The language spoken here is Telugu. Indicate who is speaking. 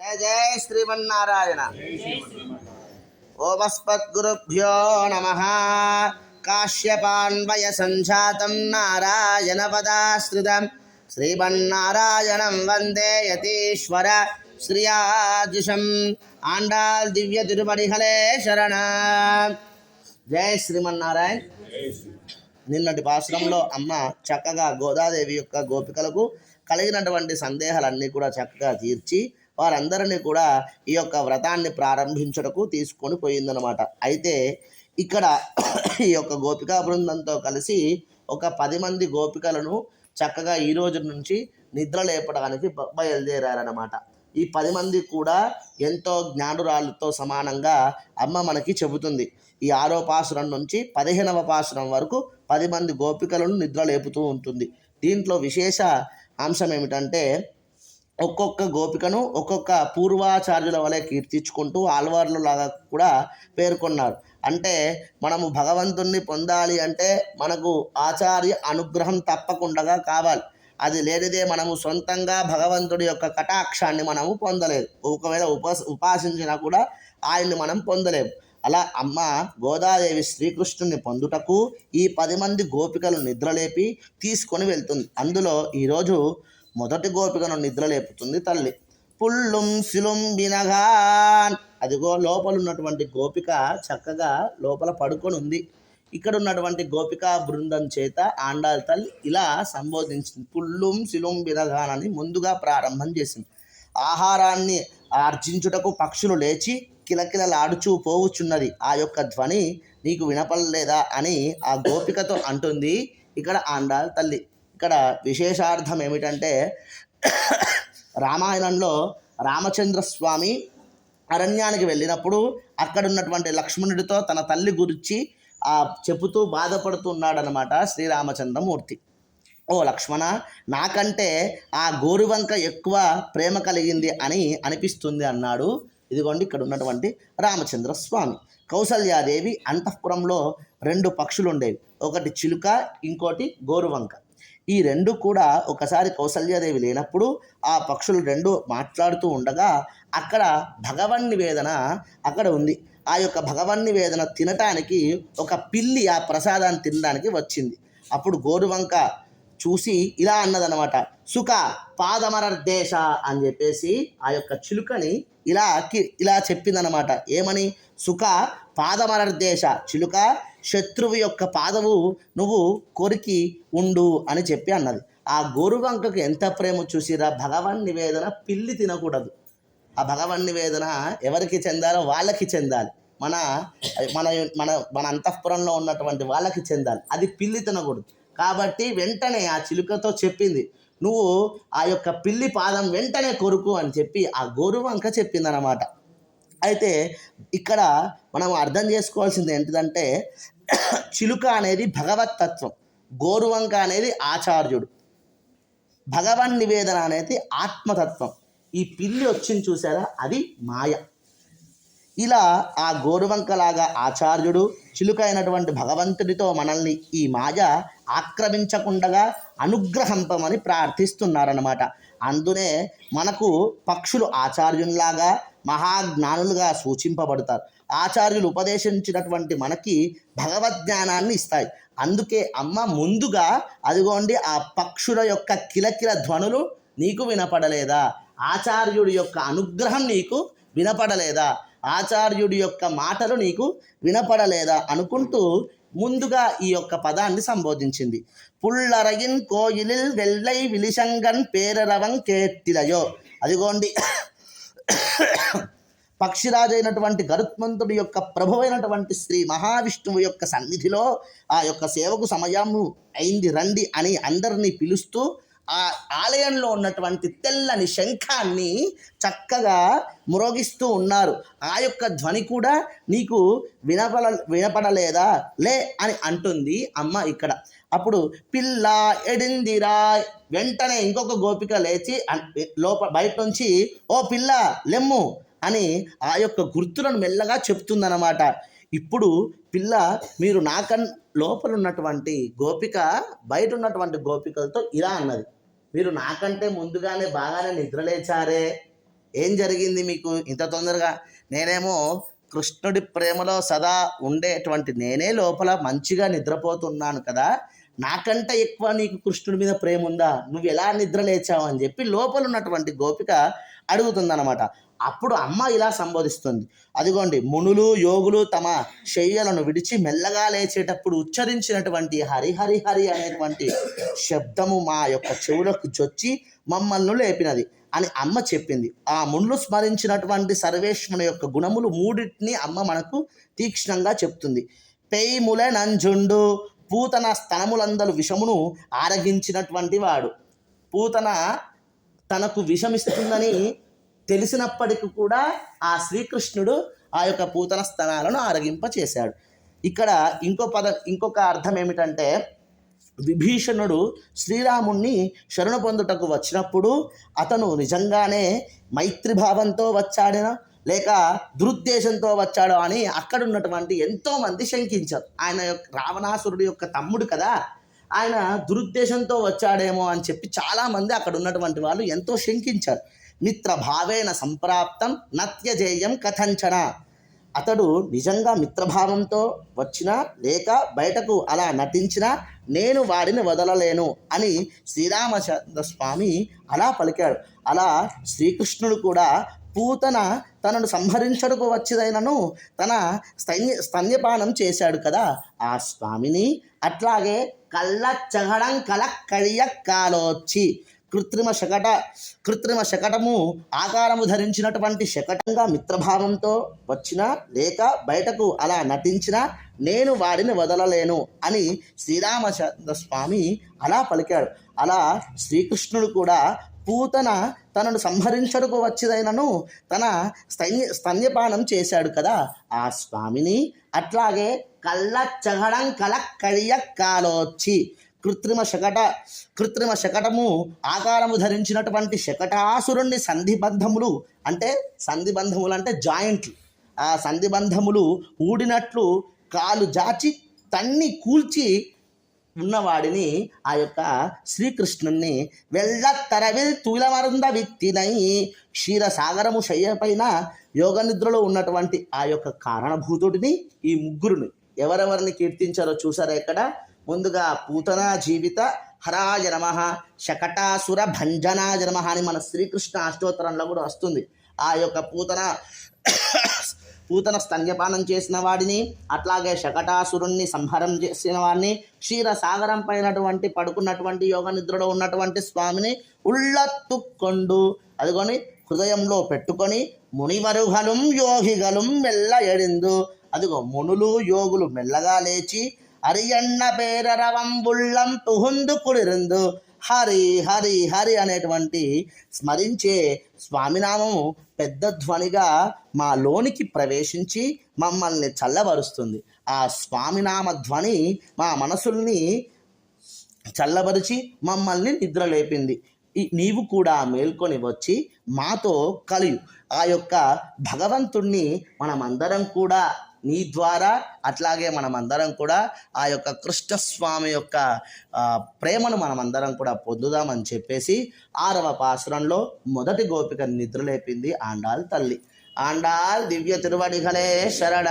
Speaker 1: జయ జయ శ్రీమన్నారాయణ ఓమస్మద్గురుభ్యో నమ కాశ్యపాన్వయ సంజాతం నారాయణ పదాశ్రితం శ్రీమన్నారాయణం వందే యతీశ్వర శ్రియాజుషం ఆండాల్ దివ్య తిరుమణిహలే శరణ జయ శ్రీమన్నారాయణ నిన్నటి పాశ్రంలో అమ్మ చక్కగా గోదాదేవి యొక్క గోపికలకు కలిగినటువంటి సందేహాలన్నీ కూడా చక్కగా తీర్చి వారందరినీ కూడా ఈ యొక్క వ్రతాన్ని ప్రారంభించుటకు తీసుకొని పోయిందనమాట అయితే ఇక్కడ ఈ యొక్క గోపికా బృందంతో కలిసి ఒక పది మంది గోపికలను చక్కగా ఈ రోజు నుంచి నిద్ర లేపడానికి బయలుదేరారనమాట ఈ పది మంది కూడా ఎంతో జ్ఞానురాలతో సమానంగా అమ్మ మనకి చెబుతుంది. ఈ ఆరో పాసురం నుంచి పదిహేనవ పాసురం వరకు పది మంది గోపికలను నిద్ర లేపుతూ ఉంటుంది. దీంట్లో విశేష అంశం ఏమిటంటే ఒక్కొక్క గోపికను ఒక్కొక్క పూర్వాచార్యుల వలె కీర్తించుకుంటూ ఆల్వార్లు లాగా కూడా పేర్కొన్నారు. అంటే మనము భగవంతుణ్ణి పొందాలి అంటే మనకు ఆచార్య అనుగ్రహం తప్పకుండా కావాలి. అది లేనిదే మనము సొంతంగా భగవంతుడి యొక్క కటాక్షాన్ని మనము పొందలేదు. ఒకవేళ ఉపాస ఉపాసించినా కూడా ఆయన్ని మనం పొందలేము. అలా అమ్మ గోదాదేవి శ్రీకృష్ణుని పొందుటకు ఈ పది మంది గోపికలు నిద్రలేపి తీసుకొని వెళ్తుంది. అందులో ఈరోజు మొదటి గోపికను నిద్ర లేపుతుంది తల్లి. పుల్లుం శిలుం బినగాన్. అదిగో లోపల ఉన్నటువంటి గోపిక చక్కగా లోపల పడుకొని ఉంది. ఇక్కడ ఉన్నటువంటి గోపికా బృందం చేత ఆండాల్ తల్లి ఇలా సంబోధించింది. పుల్లుం శిలుం బినగాన్ అని ముందుగా ప్రారంభం చేసింది. ఆహారాన్ని ఆర్జించుటకు పక్షులు లేచి కిలకిలలాడుచూ పోవుచున్నది. ఆ యొక్క ధ్వని నీకు వినపడలేదా అని ఆ గోపికతో అంటుంది. ఇక్కడ ఆండాల్ తల్లి. ఇక్కడ విశేషార్థం ఏమిటంటే రామాయణంలో రామచంద్ర స్వామి అరణ్యానికి వెళ్ళినప్పుడు అక్కడ ఉన్నటువంటి లక్ష్మణుడితో తన తల్లి గురించి ఆ చెబుతూ బాధపడుతున్నాడనమాట శ్రీరామచంద్రమూర్తి. ఓ లక్ష్మణ నాకంటే ఆ గోరువంక ఎక్కువ ప్రేమ కలిగింది అని అనిపిస్తుంది అన్నాడు. ఇదిగోండి ఇక్కడ ఉన్నటువంటి రామచంద్ర స్వామి కౌసల్యాదేవి అంతఃపురంలో రెండు పక్షులు ఉండేవి ఒకటి చిలుక ఇంకోటి గోరువంక. ఈ రెండు కూడా ఒకసారి కౌసల్యాదేవి లేనప్పుడు ఆ పక్షులు రెండు మాట్లాడుతూ ఉండగా అక్కడ భగవన్ నివేదన అక్కడ ఉంది. ఆ యొక్క భగవన్ నివేదన తినటానికి ఒక పిల్లి ఆ ప్రసాదాన్ని తినడానికి వచ్చింది. అప్పుడు గోరువంక చూసి ఇలా అన్నదనమాట సుఖ పాదమరర్దేశ అని చెప్పేసి ఆ యొక్క చిలుకని ఇలా కి- ఇలా చెప్పిందనమాట ఏమని? సుఖ పాదమరర్దేశ చిలుక శత్రువు యొక్క పాదము నువ్వు కొరికి ఉండు అని చెప్పి అన్నది. ఆ గోరువంకకు ఎంత ప్రేమ చూసిరా? భగవాన్ నివేదన పిల్లి తినకూడదు. ఆ భగవాన్ నివేదన ఎవరికి చెందాలో వాళ్ళకి చెందాలి. మన మన మన మన అంతఃపురంలో ఉన్నటువంటి వాళ్ళకి చెందాలి. అది పిల్లి తినకూడదు. కాబట్టి వెంటనే ఆ చిలుకతో చెప్పింది నువ్వు ఆ యొక్క పిల్లి పాదం వెంటనే కొరుకు అని చెప్పి ఆ గోరువంక చెప్పిందనమాట అయితే ఇక్కడ మనం అర్థం చేసుకోవాల్సింది ఏంటిదంటే చిలుక అనేది భగవత్ తత్వం గోరువంక అనేది ఆచార్యుడు. భగవన్ నివేదన అనేది ఆత్మతత్వం. ఈ పిల్లి వచ్చింది చూసారా? అది మాయ. ఇలా ఆ గోరువంకలాగా ఆచార్యుడు చిలుక అయినటువంటి భగవంతుడితో మనల్ని ఈ మాయ ఆక్రమించకుండగా అనుగ్రహంపమని ప్రార్థిస్తున్నారన్నమాట. అందునే మనకు పక్షులు ఆచార్యునిలాగా మహాజ్ఞానులుగా సూచింపబడతారు. ఆచార్యులు ఉపదేశించినటువంటి మనకి భగవద్జ్ఞానాన్ని ఇస్తాయి. అందుకే అమ్మ ముందుగా అదిగోండి ఆ పక్షుల యొక్క కిలకిల ధ్వనులు నీకు వినపడలేదా? ఆచార్యుడి యొక్క అనుగ్రహం నీకు వినపడలేదా? ఆచార్యుడి యొక్క మాటలు నీకు వినపడలేదా? అనుకుంటూ ముందుగా ఈ యొక్క పదాన్ని సంబోధించింది. పుల్లరగిన్ కోయిలిల్ వెల్లై విలిశంగన్ పేరరవం కేట్టిలయో. అదిగోండి పక్షిరాజు అయినటువంటి గరుత్మంతుడి యొక్క ప్రభువైనటువంటి శ్రీ మహావిష్ణువు యొక్క సన్నిధిలో ఆ యొక్క సేవకు సమయము అయింది రండి అని అందరినీ పిలుస్తూ ఆ ఆలయంలో ఉన్నటువంటి తెల్లని శంఖాన్ని చక్కగా మ్రోగిస్తూ ఉన్నారు. ఆ యొక్క ధ్వని కూడా నీకు వినపడ వినపడలేదా? లే అని అంటుంది అమ్మ ఇక్కడ. అప్పుడు పిల్ల ఎడిందిరా. వెంటనే ఇంకొక గోపిక లేచి లోప బయట నుంచి ఓ పిల్ల లెమ్ము అని ఆ యొక్క గుర్తులను మెల్లగా చెప్తుందన్నమాట. ఇప్పుడు పిల్ల మీరు నాకన్ లోపల ఉన్నటువంటి గోపిక బయట ఉన్నటువంటి గోపికలతో ఇలా అన్నది. మీరు నాకంటే ముందుగానే బాగానే నిద్రలేచారే ఏం జరిగింది మీకు? ఇంత తొందరగా? నేనేమో కృష్ణుడి ప్రేమలో సదా ఉండేటువంటి నేనే లోపల మంచిగా నిద్రపోతున్నాను కదా. నాకంటే ఎక్కువ నీకు కృష్ణుడి మీద ప్రేమ ఉందా నువ్వు ఎలా నిద్ర లేచావు అని చెప్పి లోపల ఉన్నటువంటి గోపిక అడుగుతుందన్నమాట. అప్పుడు అమ్మ ఇలా సంబోధిస్తుంది. అదిగోండి మునులు యోగులు తమ శయ్యలను విడిచి మెల్లగా లేచేటప్పుడు ఉచ్చరించినటువంటి హరిహరి హరి అనేటువంటి శబ్దము మా యొక్క చెవులకు జొచ్చి మమ్మల్ని లేపినది అని అమ్మ చెప్పింది. ఆ మునులు స్మరించినటువంటి సర్వేశ్వరుని యొక్క గుణములు మూడింటిని అమ్మ మనకు తీక్షణంగా చెప్తుంది. పేయిముల నంజుండు పూతన స్తనములందరు విషమును ఆరగించినటువంటి వాడు. పూతన తనకు విషమిస్తుందని తెలిసినప్పటికీ కూడా ఆ శ్రీకృష్ణుడు ఆ యొక్క పూతన స్థనాలను ఆరగింప చేశాడు ఇక్కడ ఇంకో పద ఇంకొక అర్థం ఏమిటంటే విభీషణుడు శ్రీరాముణ్ణి శరణు పొందుటకు వచ్చినప్పుడు అతను నిజంగానే మైత్రిభావంతో వచ్చాడేనా? లేక దురుద్దేశంతో వచ్చాడో అని అక్కడ ఉన్నటువంటి ఎంతోమంది శంకించారు. ఆయన యొక్క రావణాసురుడి యొక్క తమ్ముడు కదా. ఆయన దురుద్దేశంతో వచ్చాడేమో అని చెప్పి చాలామంది అక్కడ ఉన్నటువంటి వాళ్ళు ఎంతో శంకించారు. మిత్రభావేన సంప్రాప్తం నత్యజేయం కథంచన. అతడు నిజంగా మిత్రభావంతో వచ్చినా లేక బయటకు అలా నటించినా నేను వాడిని వదలలేను అని శ్రీరామచంద్ర స్వామి అలా పలికాడు. అలా శ్రీకృష్ణుడు కూడా పూతన తనను సంహరించడకు వచ్చిదైనను తన స్తన్య స్తన్యపానం చేశాడు కదా. ఆ స్వామిని అట్లాగే కళ్ళ చగడం కల కడియ కాలోచి కృత్రిమ శకట కృత్రిమ శకటము ఆకారము ధరించినటువంటి శకటంగా మిత్రభావంతో వచ్చినా లేక బయటకు అలా నటించినా నేను వాడిని వదలలేను అని శ్రీరామచంద్ర స్వామి అలా పలికాడు. అలా శ్రీకృష్ణుడు కూడా పూతన తనను సంహరించడకు వచ్చిదైనను తన స్తన్య స్తన్యపానం చేశాడు కదా. ఆ స్వామిని అట్లాగే కళ్ళ చగడం కల కడియ కాలోచి కృత్రిమ శకట కృత్రిమ శకటము ఆకారము ధరించినటువంటి శకటాసురుణ్ణి సంధిబంధములు అంటే సంధిబంధములు అంటే జాయింట్లు ఆ సంధిబంధములు ఊడినట్లు కాలు జాచి తన్ని కూల్చి ఉన్నవాడిని ఆ యొక్క శ్రీకృష్ణుణ్ణి వెళ్ళ తరవిల్ తులమరుంద విత్తినై క్షీరసాగరము శయ్యపైన యోగ నిద్రలో ఉన్నటువంటి ఆ యొక్క కారణభూతుడిని ఈ ముగ్గురుని ఎవరెవరిని కీర్తించారో చూసారా ఇక్కడ? ముందుగా పూతన జీవిత హరాయ నమ శకటాసుర భంజనాయ నమ అని మన శ్రీకృష్ణ అష్టోత్తరంలో కూడా వస్తుంది. ఆ యొక్క పూతన పూతన స్తన్యపానం చేసిన వాడిని అట్లాగే శకటాసురుణ్ణి సంహారం చేసిన వాడిని క్షీరసాగరం పైనటువంటి పడుకున్నటువంటి యోగ నిద్రలో ఉన్నటువంటి స్వామిని ఉళ్ళత్తుక్కొండు. అదిగొని హృదయంలో పెట్టుకొని మునివరుగలం యోగిగలం మెల్ల ఎడిందు అదిగో మునులు యోగులు మెల్లగా లేచి అరియన్న పేరరవంబుళ్ళం తుహుందు కుడిరిందు. హరి హరి హరి అనేటువంటి స్మరించే స్వామినామము పెద్ద ధ్వనిగా మా లోనికి ప్రవేశించి మమ్మల్ని చల్లబరుస్తుంది. ఆ స్వామినామ ధ్వని మా మనసుల్ని చల్లబరిచి మమ్మల్ని నిద్రలేపింది. నీవు కూడా మేల్కొని వచ్చి మాతో కలియు. ఆ యొక్క భగవంతుణ్ణి మనమందరం కూడా నీ ద్వారా అట్లాగే మనమందరం కూడా ఆ యొక్క కృష్ణస్వామి యొక్క ప్రేమను మనమందరం కూడా పొందుదామని చెప్పేసి ఆరవ పాసురంలో మొదటి గోపిక నిద్రలేపింది ఆండాల్ తల్లి. ఆండాల్ దివ్య తిరువడిగలే శరణ